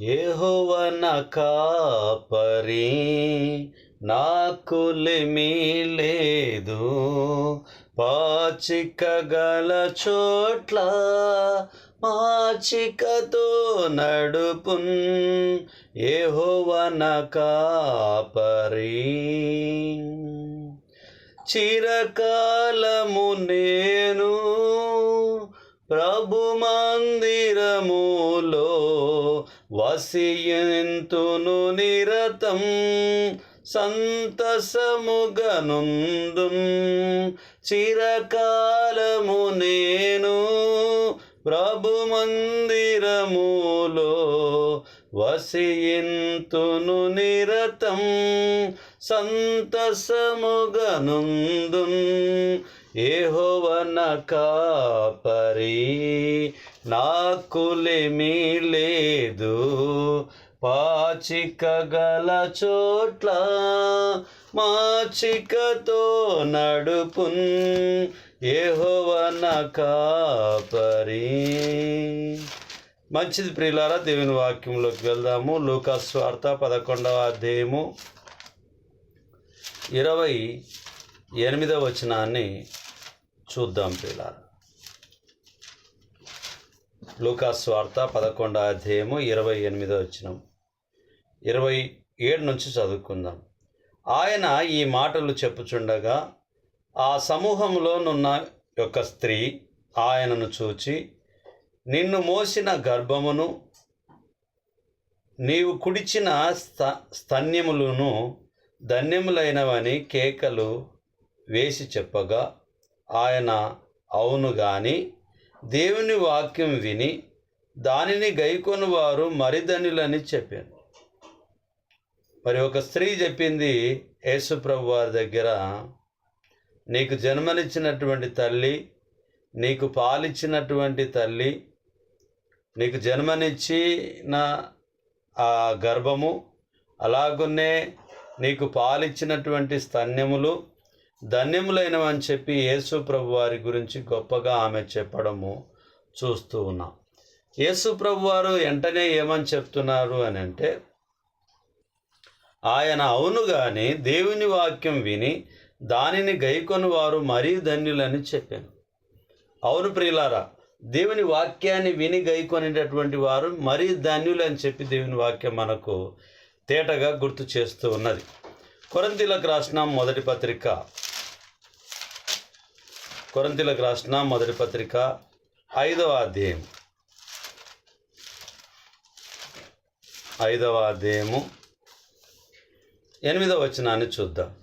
యెహోవన కాపరి నాకులేమీ లేదు. పాచిక గల చోట్ల మాచికతో నడుపున్ ఏహోవన కాపరి. చిరకాలము నేను ప్రభు మందిరములో వసియంతును నిరతం సంతసముగనుందు. చిరకాలము నేను ప్రభు మందిరములో వసియంతును నిరతం సంతసముగనుందు. ఏహోవన కాపరి నాకులేమీ లేదు పాచిక గల చోట్ల మాచికతో నడుపున్ ఏహోవన కాపరి. మంచిది ప్రియులారా దేవుని వాక్యంలోకి వెళ్దాము. లూకాస్ వార్త పదకొండవ అధ్యాయము ఇరవై ఎనిమిదవ వచనాన్ని చూద్దాం ప్రియులారా. లూకాస్ వార్త పదకొండో అధ్యాయము ఇరవై ఎనిమిదో వచనం. ఇరవై ఏడు నుంచి చదువుకుందాం. ఆయన ఈ మాటలు చెప్పుచుండగా ఆ సమూహంలోనున్న యొక్క స్త్రీ ఆయనను చూచి నిన్ను మోసిన గర్భమును నీవు కుడిచిన స్త స్తన్యములను ధన్యములైనవని కేకలు వేసి చెప్పగా ఆయన అవును కానీ దేవుని వాక్యం విని దానిని గైకొని వారు మరిధనులని చెప్పాను. మరి ఒక స్త్రీ చెప్పింది యేసుప్రభు వారి దగ్గర నీకు జన్మనిచ్చినటువంటి తల్లి నీకు పాలిచ్చినటువంటి తల్లి నీకు జన్మనిచ్చిన ఆ గర్భము అలాగునే నీకు పాలిచ్చినటువంటి స్తన్యములు ధన్యములైనవని చెప్పి యేసు ప్రభు వారి గురించి గొప్పగా ఆమె చెప్పడము చూస్తూ ఉన్నాం. యేసు ప్రభు వారు వెంటనే ఏమని చెప్తున్నారు అని అంటే ఆయన అవును కానీ దేవుని వాక్యం విని దానిని గైకొని వారు మరీ ధన్యులని చెప్పాను. అవును ప్రియులారా దేవుని వాక్యాన్ని విని గైకొనేటటువంటి వారు మరీ ధన్యులు అని చెప్పి దేవుని వాక్యం మనకు తేటగా గుర్తు చేస్తూ ఉన్నది. కొరంతిలకు రాసిన మొదటి పత్రిక కొరంతిలకు రాసిన మొదటి పత్రిక ఐదవ అధ్యాయం. ఐదవ అధ్యాయము ఎనిమిదవ వచనాన్ని చూద్దాం.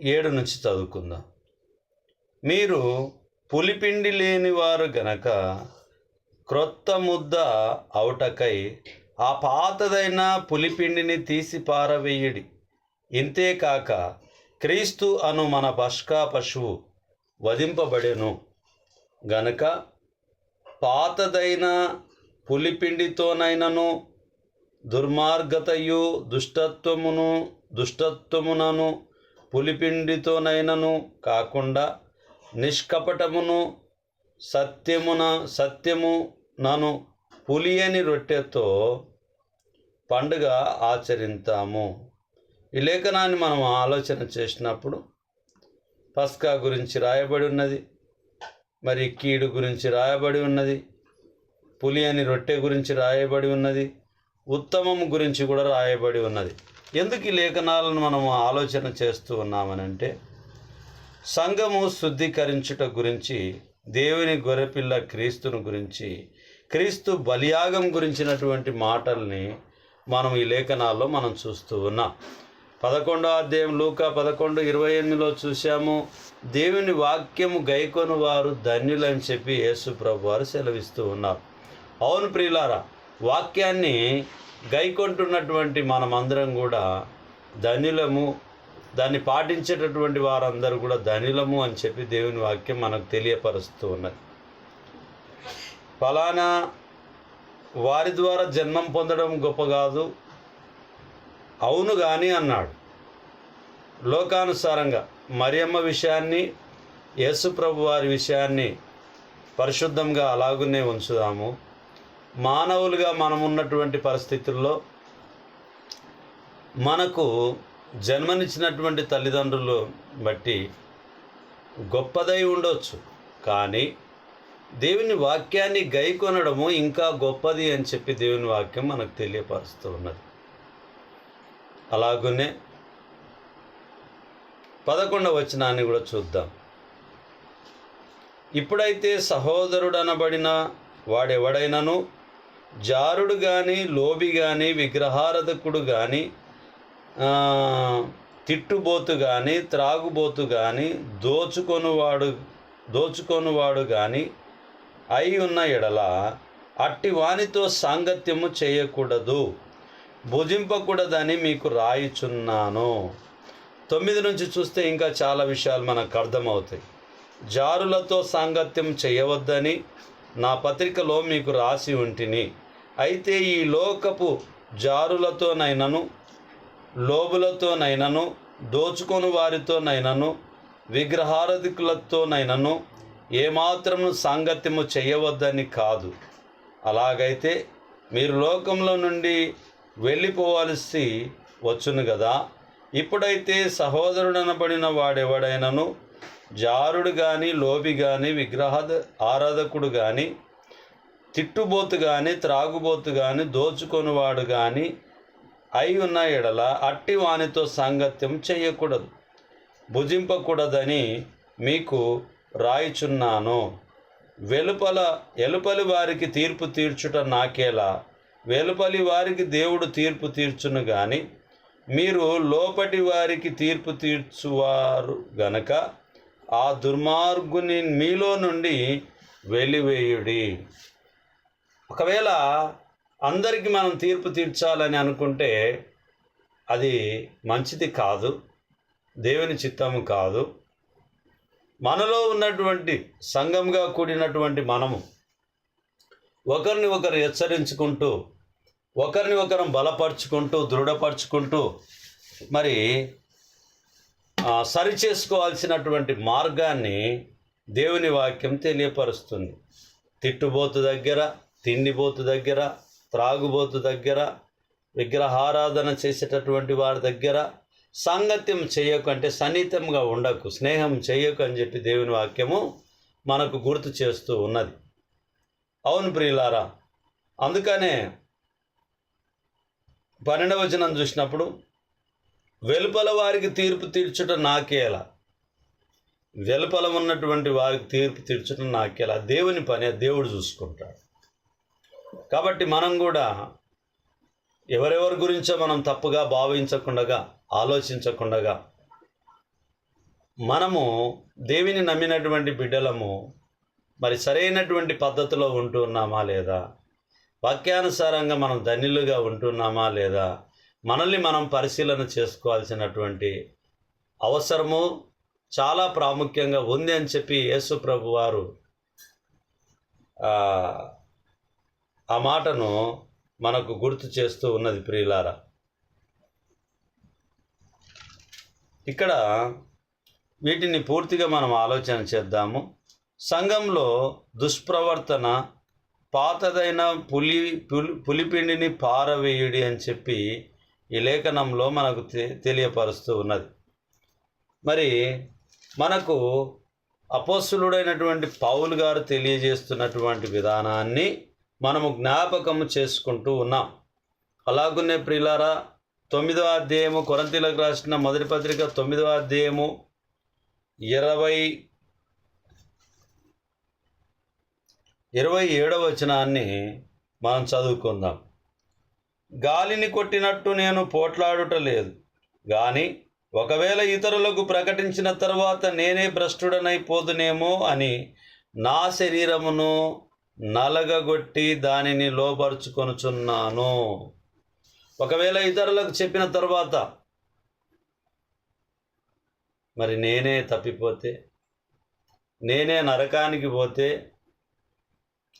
ఏడు నుంచి చదువుకుందాం. మీరు పులిపిండి లేని వారు గనక క్రొత్త ముద్ద అవుటకై ఆ పాతదైన పులిపిండిని తీసి పారవేయుడి. ఇంతేకాక క్రీస్తు అను మన పష్కా పశువు వధింపబడెను. గనక పాతదైన పులిపిండితోనైనను దుర్మార్గతయు దుష్టత్వమును దుష్టత్వమునను పులిపిండితోనైనను కాకుండా నిష్కపటమును సత్యమున సత్యము నను పులియని రొట్టెతో పండుగ ఆచరిస్తాము ఈ లేఖనాన్ని మనం ఆలోచన చేసినప్పుడు పస్కా గురించి రాయబడి ఉన్నది మరి కీడు గురించి రాయబడి ఉన్నది పులి అని రొట్టె గురించి రాయబడి ఉన్నది ఉత్తమం గురించి కూడా రాయబడి ఉన్నది. ఎందుకు ఈ లేఖనాలను మనం ఆలోచన చేస్తూ ఉన్నామనంటే సంఘము శుద్ధీకరించుట గురించి దేవుని గొర్రెపిల్ల క్రీస్తును గురించి క్రీస్తు బలియాగం గురించినటువంటి మాటల్ని మనం ఈ లేఖనాల్లో మనం చూస్తూ ఉన్నాం. పదకొండో అధ్యాయం లూక పదకొండు ఇరవై ఎనిమిదిలో చూశాము దేవుని వాక్యము గైకొని వారు ధన్యులని చెప్పి యేసు ప్రభు వారు సెలవిస్తూ ఉన్నారు. అవును ప్రియులారా వాక్యాన్ని గైకొంటున్నటువంటి మనమందరం కూడా ధనిలము దాన్ని పాటించేటటువంటి వారందరూ కూడా ధనిలము అని చెప్పి దేవుని వాక్యం మనకు తెలియపరుస్తూ ఉన్నది. ఫలానా వారి ద్వారా జన్మం పొందడం గొప్ప కాదు. అవును కానీ అన్నాడు. లోకానుసారంగా మరియమ్మ విషయాన్ని యేసుప్రభు వారి విషయాన్ని పరిశుద్ధంగా అలాగునే ఉంచుదాము. మానవులుగా మనం ఉన్నటువంటి పరిస్థితుల్లో మనకు జన్మనిచ్చినటువంటి తల్లిదండ్రులు బట్టి గొప్పదై ఉండొచ్చు. కానీ దేవుని వాక్యాన్ని గైకొనడము ఇంకా గొప్పది అని చెప్పి దేవుని వాక్యం మనకు తెలియపరుస్తూ ఉన్నది. అలాగునే పదకొండవ వచనాన్ని కూడా చూద్దాం. ఇప్పుడైతే సహోదరుడు అనబడిన వాడెవడైనను? జారుడు కానీ లోబి కానీ విగ్రహారధకుడు కానీ తిట్టుబోతు కానీ త్రాగుబోతు కానీ దోచుకొనువాడు దోచుకొనువాడు కానీ అయి ఉన్న ఎడల అట్టి వానితో సాంగత్యము చేయకూడదు భుజింపకూడదని మీకు రాయిచున్నాను. తొమ్మిది నుంచి చూస్తే ఇంకా చాలా విషయాలు మనకు అర్థమవుతాయి. జారులతో సాంగత్యం చేయవద్దని నా పత్రికలో మీకు రాసి ఉంటిని. అయితే ఈ లోకపు జారులతోనైనను లోబులతోనైనను దోచుకొని వారితోనైనను విగ్రహారధికులతోనైనను ఏమాత్రము సాంగత్యము చేయవద్దని కాదు. అలాగైతే మీరు లోకంలో నుండి వెళ్ళిపోవాల్సి వచ్చును కదా ఇప్పుడైతే సహోదరుడనబడిన వాడెవడైనను? జారుడు కానీ లోబి కానీ విగ్రహ ఆరాధకుడు కానీ తిట్టుబోతు కానీ త్రాగుబోతు కానీ దోచుకొనివాడు కానీ అయి ఉన్న ఎడల అట్టి వానితో సాంగత్యం చేయకూడదు. భుజింపకూడదని మీకు రాయిచున్నాను. వెలుపల ఎలుపలి వారికి తీర్పు తీర్చుట నాకేలా? వెలుపలి వారికి దేవుడు తీర్పు తీర్చును గాని మీరు లోపటి వారికి తీర్పు తీర్చువారు గనక ఆ దుర్మార్గుని మీలో నుండి వెలివేయుడి. ఒకవేళ అందరికీ మనం తీర్పు తీర్చాలని అనుకుంటే అది మంచిది కాదు దేవుని చిత్తము కాదు. మనలో ఉన్నటువంటి సంఘంగా కూడినటువంటి మనము ఒకరిని ఒకరు హెచ్చరించుకుంటూ ఒకరిని ఒకరం బలపరుచుకుంటూ దృఢపరుచుకుంటూ మరి సరి చేసుకోవాల్సినటువంటి మార్గాన్ని దేవుని వాక్యం తెలియపరుస్తుంది. తిట్టుబోతు దగ్గర తిండిబోతు దగ్గర త్రాగుబోతు దగ్గర విగ్రహారాధన చేసేటటువంటి వారి దగ్గర సాంగత్యం చేయకు అంటే సన్నిహితంగా ఉండకు స్నేహం చేయకు అని చెప్పి దేవుని వాక్యము మనకు గుర్తు చేస్తూ ఉన్నది. అవును ప్రియులారా అందుకనే పన్నెండవ వచనం చూసినప్పుడు వెలుపల వారికి తీర్పు తీర్చుట నాకేలా వెలుపల ఉన్నటువంటి వారికి తీర్పు తీర్చడం నాకేలా దేవుని పని దేవుడు చూసుకుంటాడు. కాబట్టి మనం కూడా ఎవరెవరి గురించో మనం తప్పుగా భావించకుండా ఆలోచించకుండగా. మనము దేవిని నమ్మినటువంటి బిడ్డలము మరి సరైనటువంటి పద్ధతిలో ఉంటున్నామా లేదా? వాక్యానుసారంగా మనం ధన్యులుగా ఉంటున్నామా లేదా? మనల్ని మనం పరిశీలన చేసుకోవాల్సినటువంటి అవసరము చాలా ప్రాముఖ్యంగా ఉంది అని చెప్పి యేసు ప్రభు వారు ఆ మాటను మనకు గుర్తు చేస్తూ ఉన్నది ప్రియులారా. ఇక్కడ వీటిని పూర్తిగా మనం ఆలోచన చేద్దాము. సంఘంలో దుష్ప్రవర్తన పాతదైన పులి పులి పులిపిండిని పారవేయుడి అని చెప్పి ఈ లేఖనంలో మనకు తె- తెలియపరుస్తూ ఉన్నది. మరి మనకు అపోస్తులుడైనటువంటి పౌలు గారు తెలియజేస్తున్నటువంటి విధానాన్ని మనము జ్ఞాపకము చేసుకుంటూ ఉన్నాం. అలాగునే ప్రిలారా తొమ్మిదవ అధ్యాయము కొరంతీలకు రాసిన మొదటి పత్రిక తొమ్మిదవ అధ్యాయము ఇరవై ఇరవై ఏడవ వచనాన్ని మనం చదువుకుందాం. గాలిని కొట్టినట్టు నేను పోట్లాడుట లేదు. కానీ ఒకవేళ ఇతరులకు ప్రకటించిన తర్వాత నేనే భ్రష్టుడనైపోదునేమో అని నా శరీరమును నలగగొట్టి దానిని లోపరుచుకొనుచున్నాను ఒకవేళ ఇతరులకు చెప్పిన తర్వాత మరి నేనే తప్పిపోతే నేనే నరకానికి పోతే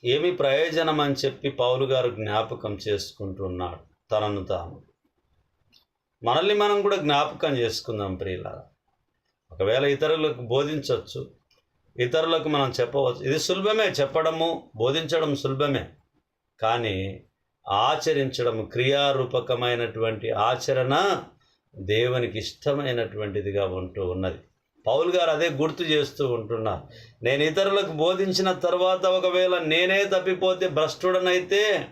ఏమి ప్రయోజనం అని చెప్పి పౌలు గారు జ్ఞాపకం చేసుకుంటున్నాడు తనను తాను మనల్ని మనం కూడా జ్ఞాపకం చేసుకుందాం ప్రియుల ఒకవేళ ఇతరులకు బోధించవచ్చు ఇతరులకు మనం చెప్పవచ్చు. ఇది సులభమే చెప్పడము బోధించడం సులభమే. కానీ ఆచరించడం క్రియారూపకమైనటువంటి ఆచరణ దేవునికి ఇష్టమైనటువంటిదిగా ఉంటూ ఉన్నది. పౌల్ గారు అదే గుర్తు చేస్తూ ఉంటున్నారు. నేను ఇతరులకు బోధించిన తర్వాత ఒకవేళ నేనే తప్పిపోతే భ్రష్టుడనైతే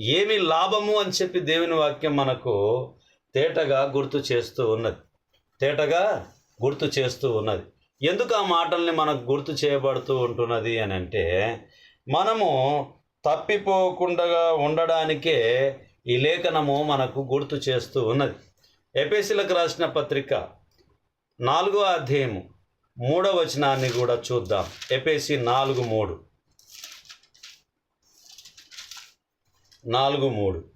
ఏమి లాభము అని చెప్పి దేవుని వాక్యం మనకు తేటగా గుర్తు చేస్తూ ఉన్నది. తేటగా గుర్తు చేస్తూ ఉన్నది. ఎందుకు ఆ మాటల్ని మనకు గుర్తు చేయబడుతూ ఉంటున్నది అని అంటే మనము తప్పిపోకుండా ఉండడానికే ఈ లేఖనము మనకు గుర్తు చేస్తూ ఉన్నది. ఎపిసిలకు రాసిన పత్రిక నాలుగో అధ్యాయము మూడవ వచనాన్ని కూడా చూద్దాం. ఎపిసి నాలుగు మూడు. నాలుగు మూడు.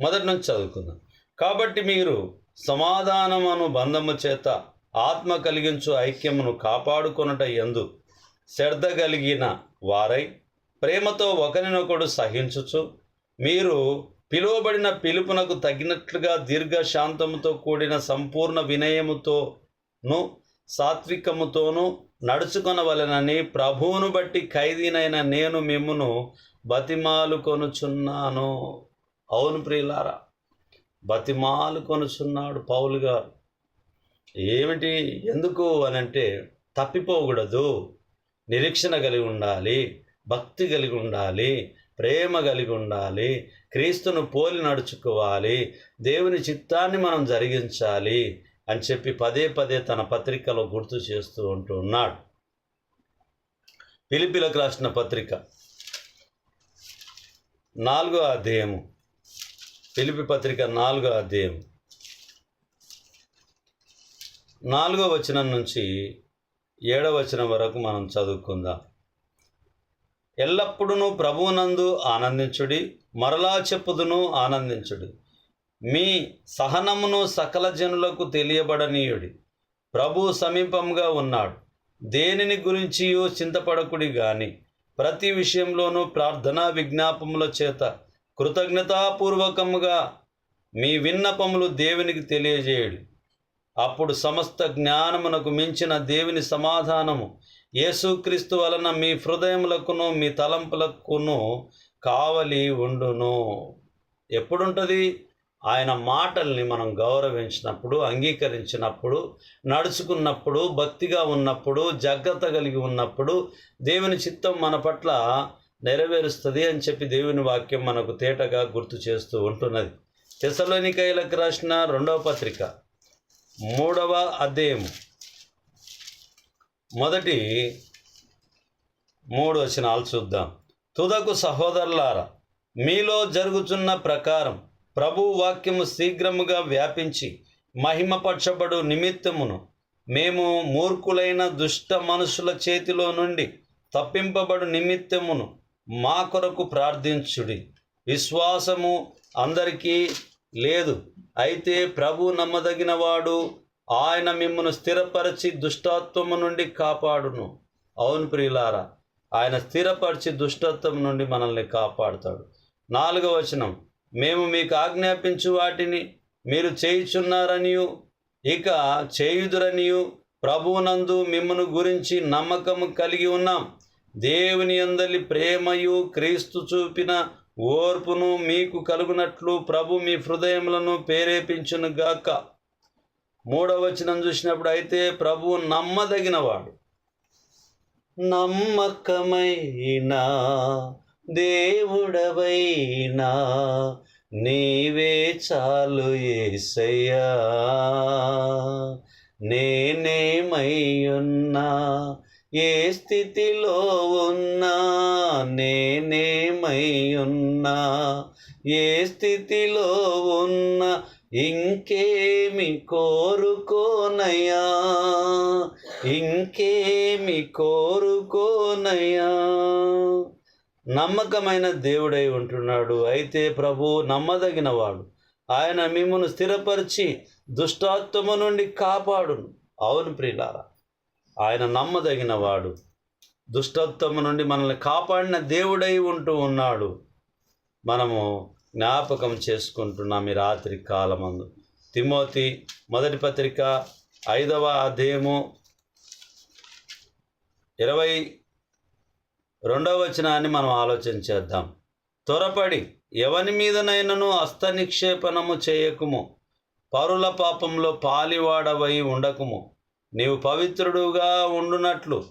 మొదటి నుంచి చదువుకుందాం. కాబట్టి మీరు సమాధానమును బంధము చేత ఆత్మ కలిగించు ఐక్యమును కాపాడుకొనుట ఎందు శ్రద్ధ కలిగిన వారై ప్రేమతో ఒకరినొకడు సహించుచు మీరు పిలువబడిన పిలుపునకు తగినట్లుగా దీర్ఘశాంతముతో కూడిన సంపూర్ణ వినయముతోను సాత్వికముతోనూ నడుచుకొనవలెనని ప్రభువును బట్టి ఖైదీనైన నేను మిమ్మును బతిమాలు కొనుచున్నాను అవును ప్రియులారా బతిమాలు కొనుచున్నాడు పౌలు గారు. ఏమిటి ఎందుకు అని అంటే తప్పిపోకూడదు నిరీక్షణ కలిగి ఉండాలి. భక్తి కలిగి ఉండాలి ప్రేమ కలిగి ఉండాలి క్రీస్తును పోలి నడుచుకోవాలి దేవుని చిత్తాన్ని మనం జరిగించాలి అని చెప్పి పదే పదే తన పత్రికలో గుర్తు చేస్తూ ఉంటూ ఉన్నాడు. పిలిపిలకు రాసిన పత్రిక నాలుగో అధ్యాయము. పిలిపి పత్రిక నాలుగో అధ్యాయం నాలుగో వచనం నుంచి ఏడవ వచనం వరకు మనం చదువుకుందాం. ఎల్లప్పుడూ ప్రభువునందు ఆనందించుడి మరలా చెప్పుదును ఆనందించుడి. మీ సహనమును సకల జనులకు తెలియబడనీయుడి. ప్రభు సమీపంగా ఉన్నాడు. దేనిని గురించియో చింతపడకుడి గాని ప్రతి విషయంలోనూ ప్రార్థనా విజ్ఞాపముల చేత కృతజ్ఞతాపూర్వకముగా మీ విన్నపములు దేవునికి తెలియజేయుడి. అప్పుడు సమస్త జ్ఞానమునకు మించిన దేవుని సమాధానము యేసుక్రీస్తు వలన మీ హృదయములకును మీ తలంపులకును కావలి ఉండును. ఎప్పుడుంటుంది? ఆయన మాటల్ని మనం గౌరవించినప్పుడు అంగీకరించినప్పుడు నడుచుకున్నప్పుడు భక్తిగా ఉన్నప్పుడు జాగ్రత్త కలిగి ఉన్నప్పుడు దేవుని చిత్తం మన పట్ల నెరవేరుస్తుంది అని చెప్పి దేవుని వాక్యం మనకు తేటగా గుర్తు చేస్తూ ఉంటున్నది. తెసలోనికైలకు రాసిన రెండవ పత్రిక మూడవ అధ్యాయము. మొదటి మూడు వచనాలు చూద్దాం. తుదకు సహోదరులారా మీలో జరుగుతున్న ప్రకారం ప్రభు వాక్యము శీఘ్రముగా వ్యాపించి మహిమపరచబడు నిమిత్తమును మేము మూర్ఖులైన దుష్ట మనుషుల చేతిలో నుండి తప్పింపబడు నిమిత్తమును మా కొరకు ప్రార్థించుడి. విశ్వాసము అందరికీ లేదు. అయితే ప్రభు నమ్మదగినవాడు ఆయన మిమ్మను స్థిరపరిచి దుష్టత్వము నుండి కాపాడును. అవును ప్రియులారా ఆయన స్థిరపరిచి దుష్టత్వం నుండి మనల్ని కాపాడుతాడు. నాలుగవ వచనం మేము మీకు ఆజ్ఞాపించు వాటిని మీరు చేయుచున్నారనియు ఇక చేయుదురనియు ప్రభువునందు మిమ్మను గురించి నమ్మకము కలిగి ఉన్నాం. దేవుని అందలి ప్రేమయు క్రీస్తు చూపిన ఓర్పును మీకు కలుగునట్లు ప్రభు మీ హృదయములను ప్రేరేపించును గాక మూడవ వచనం చూసినప్పుడు అయితే ప్రభు నమ్మదగినవాడు. నమ్మకమైన దేవుడవైనా నీవే చాలు ఏసయ్యా. నేనేమయ్యున్నా ఏ స్థితిలో ఉన్నా నేనేమయ్యున్నా ఏ స్థితిలో ఉన్నా ఇంకేమి కోరుకోనయ్యా? ఇంకేమి కోరుకోనయ్యా? నమ్మకమైన దేవుడై ఉంటున్నాడు. అయితే ప్రభు నమ్మదగినవాడు. ఆయన మిమ్మను స్థిరపరిచి దుష్టాత్వము నుండి కాపాడును. అవును ప్రియులారా ఆయన నమ్మదగినవాడు. దుష్టత్వము నుండి మనల్ని కాపాడిన దేవుడై ఉంటూ ఉన్నాడు. మనము జ్ఞాపకం చేసుకుంటున్నాం ఈ రాత్రి కాలమందు. తిమోతి మొదటి పత్రిక ఐదవ అధ్యాయము ఇరవై రెండవ వచనాన్ని మనం ఆలోచన చేద్దాం. త్వరపడి ఎవని మీదనైనను హస్త నిక్షేపణము చేయకుము. పరుల పాపంలో పాలివాడవై ఉండకుము. నీవు పవిత్రుడుగా ఉండునట్లు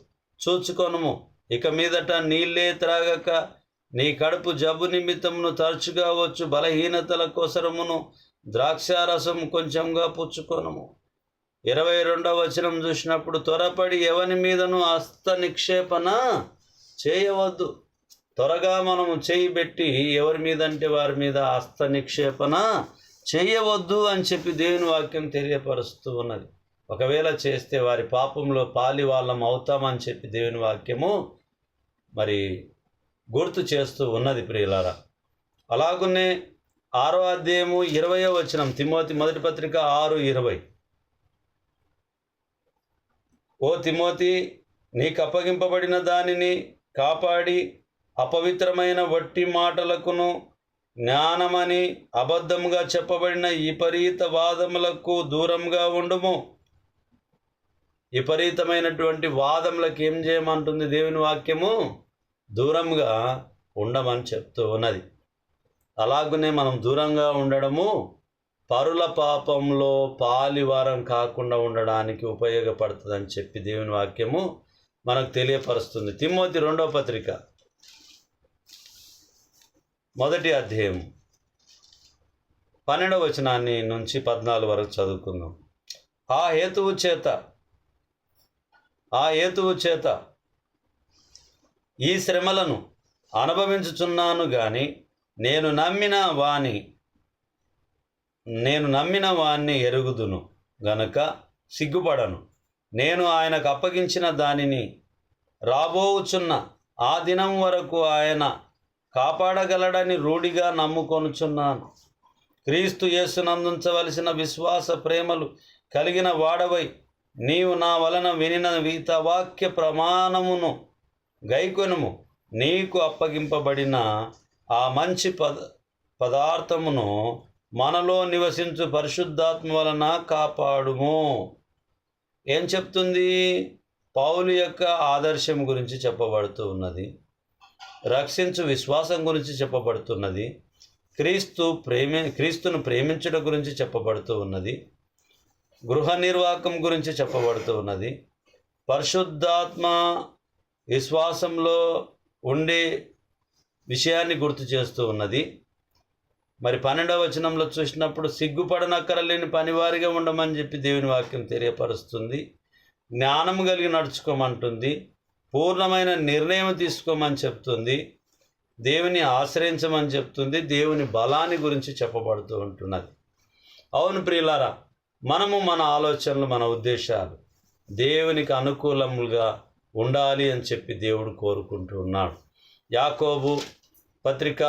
చూచుకొనుము. ఇక మీదట నీళ్ళే త్రాగక నీ కడుపు జబ్బు నిమిత్తమును తరచుగా వచ్చు బలహీనతల కోసరమును ద్రాక్షారసం కొంచెంగా పుచ్చుకొనము. ఇరవై రెండవ వచనం చూసినప్పుడు త్వరపడి ఎవని మీదను హస్త నిక్షేపణ చేయవద్దు. త్వరగా మనము చేయి పెట్టి ఎవరి మీద అంటే వారి మీద హస్త నిక్షేపణ చేయవద్దు అని చెప్పి దేవుని వాక్యం తెలియపరుస్తూ ఉన్నది. ఒకవేళ చేస్తే వారి పాపంలో పాలి వాళ్ళం అవుతామని చెప్పి దేవుని వాక్యము మరి గుర్తు చేస్తూ ఉన్నది ప్రియులారా. అలాగునే ఆరో అధ్యాయము ఇరవయో వచనం తిమోతి మొదటి పత్రిక ఆరు ఇరవై. ఓ తిమోతి నీకు అప్పగింపబడిన దానిని కాపాడి అపవిత్రమైన వట్టి మాటలకును జ్ఞానమని అబద్ధముగా చెప్పబడిన విపరీత వాదములకు దూరంగా ఉండుము. విపరీతమైనటువంటి వాదములకు ఏం చేయమంటుంది దేవుని వాక్యము? దూరంగా ఉండమని చెప్తూ ఉన్నది. అలాగనే మనం దూరంగా ఉండడము పరుల పాపంలో పాలివారం కాకుండా ఉండడానికి ఉపయోగపడుతుందని చెప్పి దేవుని వాక్యము మనకు తెలియపరుస్తుంది. తిమ్మోతి రెండవ పత్రిక. మొదటి అధ్యాయం. పన్నెండవ వచనాన్ని నుంచి పద్నాలుగు వరకు చదువుకుందాం. ఆ హేతువు చేత ఆ హేతువు చేత ఈ శ్రమలను అనుభవించుచున్నాను గాని నేను నమ్మిన వాణి నేను నమ్మిన వాణ్ణి ఎరుగుదును గనుక సిగ్గుపడను. నేను ఆయనకు అప్పగించిన దానిని రాబోచున్న ఆ దినం వరకు ఆయన కాపాడగలడని రూఢిగా నమ్ముకొనుచున్నాను. క్రీస్తు యేసునందుంచవలసిన విశ్వాస ప్రేమలు కలిగిన వాడవై నీవు నా వలన వినిన వీతవాక్య ప్రమాణమును గైకొనుము నీకు అప్పగింపబడిన ఆ మంచి పద పదార్థమును మనలో నివసించు పరిశుద్ధాత్మ వలన కాపాడుము. ఏం చెప్తుంది? పౌలు యొక్క ఆదర్శం గురించి చెప్పబడుతూ ఉన్నది. రక్షించు విశ్వాసం గురించి చెప్పబడుతున్నది. క్రీస్తు ప్రేమి క్రీస్తును ప్రేమించడం గురించి చెప్పబడుతూ ఉన్నది. గృహ నిర్వాహకం గురించి చెప్పబడుతూ ఉన్నది. పరిశుద్ధాత్మ విశ్వాసంలో ఉండే విషయాన్ని గుర్తు చేస్తూ ఉన్నది. మరి పన్నెండవ వచనంలో చూసినప్పుడు సిగ్గుపడనక్కరలేని పనివారిగా ఉండమని చెప్పి దేవుని వాక్యం తెలియపరుస్తుంది. జ్ఞానం కలిగి నడుచుకోమంటుంది. పూర్ణమైన నిర్ణయం తీసుకోమని చెప్తుంది. దేవుని ఆశ్రయించమని చెప్తుంది. దేవుని బలాన్ని గురించి చెప్పబడుతూ ఉంటున్నది. అవును ప్రియులారా మనము మన ఆలోచనలు మన ఉద్దేశాలు దేవునికి అనుకూలములుగా ఉండాలి అని చెప్పి దేవుడు కోరుకుంటూ ఉన్నాడు. యాకోబు పత్రిక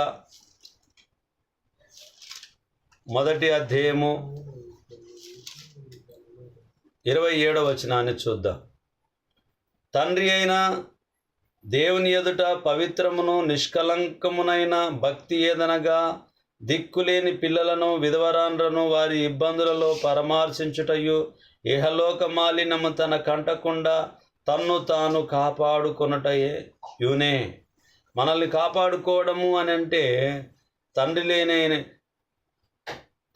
మొదటి అధ్యాయము ఇరవై ఏడవ వచనాన్ని చూద్దాం. తండ్రి అయిన దేవుని ఎదుట పవిత్రమును నిష్కలంకమునైన భక్తి ఏదనగా దిక్కులేని పిల్లలను విధవరాన్లను వారి ఇబ్బందులలో పరమార్శించుటయు ఇహలోక మాలినము తన కంటకుండా తన్ను తాను కాపాడుకొనుటయే యూనే. మనల్ని కాపాడుకోవడము అని అంటే తండ్రి లేని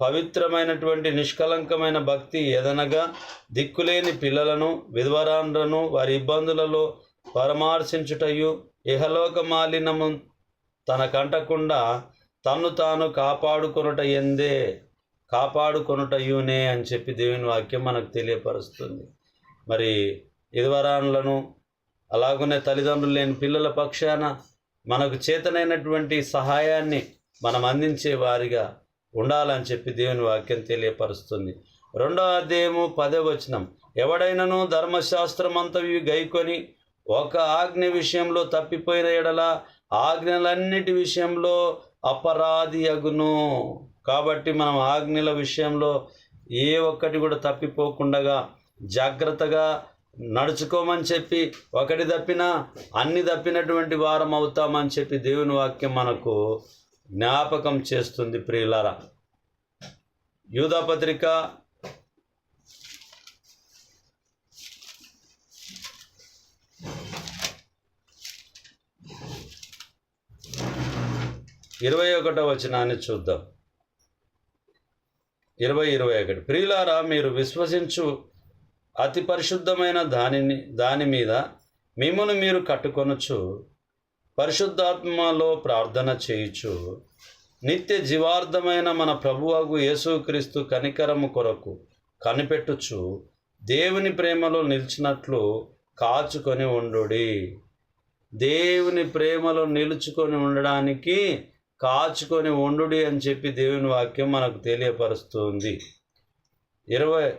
పవిత్రమైనటువంటి నిష్కలంకమైన భక్తి ఎదనగా దిక్కులేని పిల్లలను విధవరాండ్రను వారి ఇబ్బందులలో పరామర్శించుటయు ఇహలోక మాలినము తన కంటకుండా తన్ను తాను కాపాడుకొనుట ఎందే కాపాడుకొనుటయునే అని చెప్పి దేవుని వాక్యం మనకు తెలియపరుస్తుంది. మరి ఇదివరాన్లను అలాగనే తల్లిదండ్రులు లేని పిల్లల పక్షాన మనకు చేతనైనటువంటి సహాయాన్ని మనం అందించే వారిగా ఉండాలని చెప్పి దేవుని వాక్యం తెలియపరుస్తుంది. రెండో అధ్యాయము పదే వచనం. ఎవడైనను ధర్మశాస్త్రం అంతవి గైకొని ఒక ఆజ్ఞ విషయంలో తప్పిపోయిన ఎడల ఆజ్ఞలన్నిటి విషయంలో అపరాధి అగును. కాబట్టి మనం ఆజ్ఞల విషయంలో ఏ ఒక్కటి కూడా తప్పిపోకుండా జాగ్రత్తగా నడుచుకోమని చెప్పి ఒకటి తప్పినా అన్ని తప్పినటువంటి వారం అవుతామని చెప్పి దేవుని వాక్యం మనకు జ్ఞాపకం చేస్తుంది ప్రియులారా. యూధాపత్రిక ఇరవై ఒకటో వచనాన్ని చూద్దాం. ఇరవై ఇరవై ఒకటి. ప్రియులారా మీరు విశ్వసించు అతి పరిశుద్ధమైన దానిని దాని మీద మిమ్మల్ని మీరు కట్టుకొనొచ్చు పరిశుద్ధాత్మలో ప్రార్థన చేయుచు నిత్య జీవార్థమైన మన ప్రభువాగు యేసుక్రీస్తు కనికరము కొరకు కనిపెట్టుచు దేవుని ప్రేమలో నిలిచినట్లు కాచుకొని ఉండుడి. దేవుని ప్రేమలో నిలుచుకొని ఉండడానికి కాచుకొని ఉండుడి అని చెప్పి దేవుని వాక్యం మనకు తెలియపరుస్తుంది. ఇరవై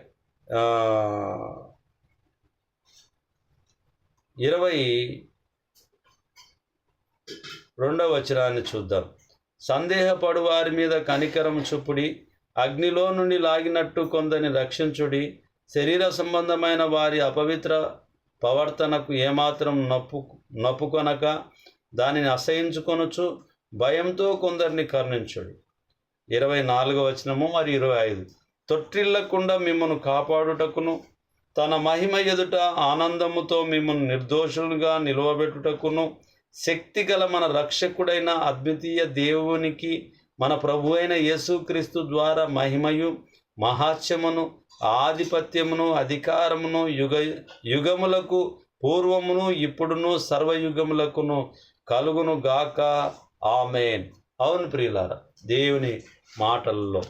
ఇరవై రెండవ వచనాన్ని చూద్దాం. సందేహపడు వారి మీద కనికరం చూపుడి అగ్నిలో నుండి లాగినట్టు కొందరిని రక్షించుడి శరీర సంబంధమైన వారి అపవిత్ర ప్రవర్తనకు ఏమాత్రం నప్పు నప్పుకొనక దానిని అసహించుకొనొచ్చు భయంతో కొందరిని కర్ణించుడు. ఇరవై నాలుగవ వచనము మరియు ఇరవై ఐదు. తొట్టిల్లకుండా మిమ్మను కాపాడుటకును తన మహిమ ఎదుట ఆనందముతో మిమ్మల్ని నిర్దోషులుగా నిలవబెట్టుటకును శక్తి గల మన రక్షకుడైన అద్వితీయ దేవునికి మన ప్రభు అయిన యేసుక్రీస్తు ద్వారా మహిమయు మహాత్యమును ఆధిపత్యమును అధికారమును యుగ యుగములకు పూర్వమును ఇప్పుడును సర్వయుగములకును కలుగును గాక ఆమెన్. అవును ప్రియులారా దేవుని మాటల్లో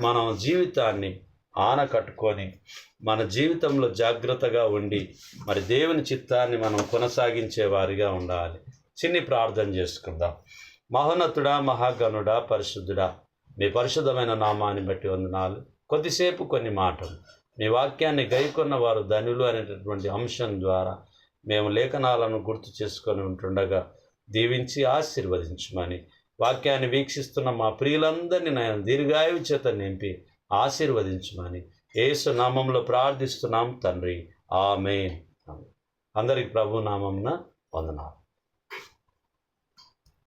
మనం జీవితాన్ని ఆనకట్టుకొని మన జీవితంలో జాగ్రత్తగా ఉండి మరి దేవుని చిత్తాన్ని మనం కొనసాగించే వారిగా ఉండాలి. చిన్ని ప్రార్థన చేసుకుందాం. మహోన్నతుడా మహాగణుడా పరిశుద్ధుడా మీ పరిశుద్ధమైన నామాన్ని బట్టి వందనాలు. కొద్దిసేపు కొన్ని మాటలు. మీ వాక్యాన్ని గైకొన్న వారు ధనులు అనేటటువంటి అంశం ద్వారా మేము లేఖనాలను గుర్తు చేసుకొని ఉంటుండగా దీవించి ఆశీర్వదించమని వాక్యాన్ని వీక్షిస్తున్న మా ప్రియులందరినీ నేను దీర్ఘాయువు చేత నింపి ఆశీర్వదించమని యేసు నామంలో ప్రార్థిస్తున్నాం తండ్రి. ఆమె అందరికి ప్రభు నామంన వందనాలు.